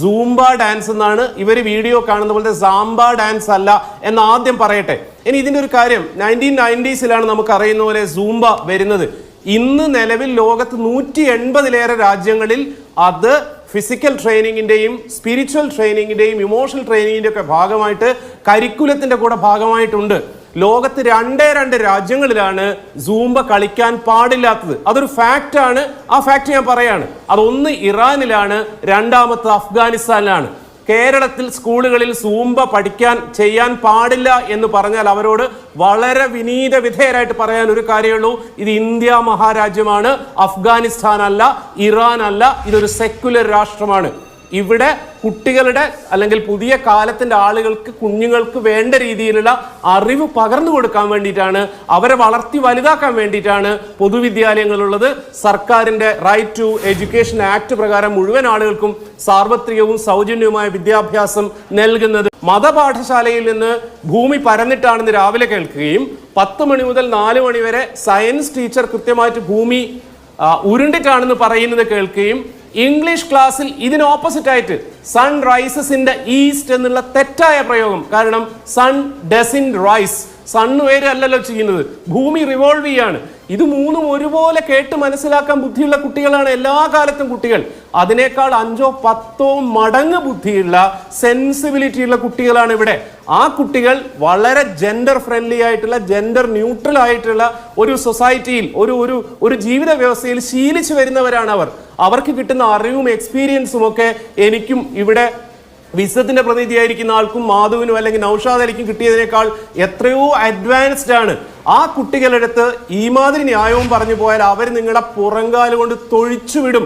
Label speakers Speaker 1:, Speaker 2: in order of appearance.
Speaker 1: Zumba dance എന്നാണ് ഇവർ video കാണുന്ന പോലത്തെ സാംബ ഡാൻസ് അല്ല എന്ന് ആദ്യം പറയട്ടെ. ഇനി ഇതിന്റെ ഒരു കാര്യം നയന്റീൻ നയന്റീസിലാണ് നമുക്ക് അറിയുന്ന പോലെ സൂംബ വരുന്നത്. ഇന്ന് നിലവിൽ ലോകത്ത് നൂറ്റി എൺപതിലേറെ രാജ്യങ്ങളിൽ അത് ഫിസിക്കൽ ട്രെയിനിങ്ങിന്റെയും സ്പിരിച്വൽ ട്രെയിനിങ്ങിന്റെയും ഇമോഷണൽ ട്രെയിനിങ്ങിന്റെയൊക്കെ ഭാഗമായിട്ട് കരിക്കുലത്തിന്റെ കൂടെ ഭാഗമായിട്ടുണ്ട്. ലോകത്ത് രണ്ടേ രണ്ട് രാജ്യങ്ങളിലാണ് സൂംബ കളിക്കാൻ പാടില്ലാത്തത്. അതൊരു ഫാക്റ്റ് ആണ്. ആ ഫാക്റ്റ് ഞാൻ പറയാണ്. അതൊന്ന് ഇറാനിലാണ് രണ്ടാമത്തെ അഫ്ഗാനിസ്ഥാനിലാണ്. കേരളത്തിൽ സ്കൂളുകളിൽ സൂംബ പഠിക്കാൻ ചെയ്യാൻ പാടില്ല എന്ന് പറഞ്ഞാൽ അവരോട് വളരെ വിനീത വിധേയരായിട്ട് പറയാൻ ഒരു കാര്യമുള്ളൂ ഇത് ഇന്ത്യ മഹാരാജ്യമാണ്. അഫ്ഗാനിസ്ഥാൻ അല്ല ഇറാൻ അല്ല ഇതൊരു സെക്യുലർ രാഷ്ട്രമാണ്. ഇവിടെ കുട്ടികളുടെ അല്ലെങ്കിൽ പുതിയ കാലത്തിന്റെ ആളുകൾക്ക് കുഞ്ഞുങ്ങൾക്ക് വേണ്ട രീതിയിലുള്ള അറിവ് പകർന്നു കൊടുക്കാൻ വേണ്ടിയിട്ടാണ് അവരെ വളർത്തി വലുതാക്കാൻ വേണ്ടിയിട്ടാണ് പൊതുവിദ്യാലയങ്ങളുള്ളത്. സർക്കാരിന്റെ റൈറ്റ് ടു എഡ്യൂക്കേഷൻ ആക്ട് പ്രകാരം മുഴുവൻ ആളുകൾക്കും സാർവത്രികവും സൗജന്യവുമായ വിദ്യാഭ്യാസം നൽകുന്നത്. മതപാഠശാലയിൽ നിന്ന് ഭൂമി പരന്നിട്ടാണെന്ന് രാവിലെ കേൾക്കുകയും പത്ത് മണി മുതൽ നാല് മണി വരെ സയൻസ് ടീച്ചർ കൃത്യമായിട്ട് ഭൂമി ഉരുണ്ടിട്ടാണെന്ന് പറയുന്നത് കേൾക്കുകയും ഇംഗ്ലീഷ് ക്ലാസ്സിൽ ഇതിന് ഓപ്പോസിറ്റ് ആയിട്ട് sun rises in the east എന്നുള്ള തെറ്റായ പ്രയോഗം. കാരണം സൺ ഡസിൻ റൈസ് സണ്ണ് വേറെ അല്ലല്ലോ ചെയ്യുന്നത്. ഭൂമി റിവോൾവ് ചെയ്യാണ്. ഇത് മൂന്നും ഒരുപോലെ കേട്ട് മനസ്സിലാക്കാൻ ബുദ്ധിയുള്ള കുട്ടികളാണ് എല്ലാ കാലത്തും കുട്ടികൾ. അതിനേക്കാൾ അഞ്ചോ പത്തോ മടങ്ങ് ബുദ്ധിയുള്ള സെൻസിബിലിറ്റി ഉള്ള കുട്ടികളാണ് ഇവിടെ. ആ കുട്ടികൾ വളരെ ജെൻഡർ ഫ്രണ്ട്ലി ആയിട്ടുള്ള ജെൻഡർ ന്യൂട്രൽ ആയിട്ടുള്ള ഒരു സൊസൈറ്റിയിൽ ഒരു ഒരു ഒരു ജീവിത വ്യവസ്ഥയിൽ ശീലിച്ചു വരുന്നവരാണ് അവർ. അവർക്ക് കിട്ടുന്ന അറിവും എക്സ്പീരിയൻസും ഒക്കെ എനിക്കും ഇവിടെ വിസത്തിന്റെ പ്രതിനിധിയായിരിക്കുന്ന ആൾക്കും മാധുവിനും അല്ലെങ്കിൽ നൌഷാദ് അലിക്കും കിട്ടിയതിനേക്കാൾ എത്രയോ അഡ്വാൻസ്ഡ് ആണ്. ആ കുട്ടികളുടെ അടുത്ത് ഈ മാതിരി ന്യായവും പറഞ്ഞു പോയാൽ അവർ നിങ്ങളുടെ പുറങ്കാലുകൊണ്ട് തൊഴിച്ചു വിടും.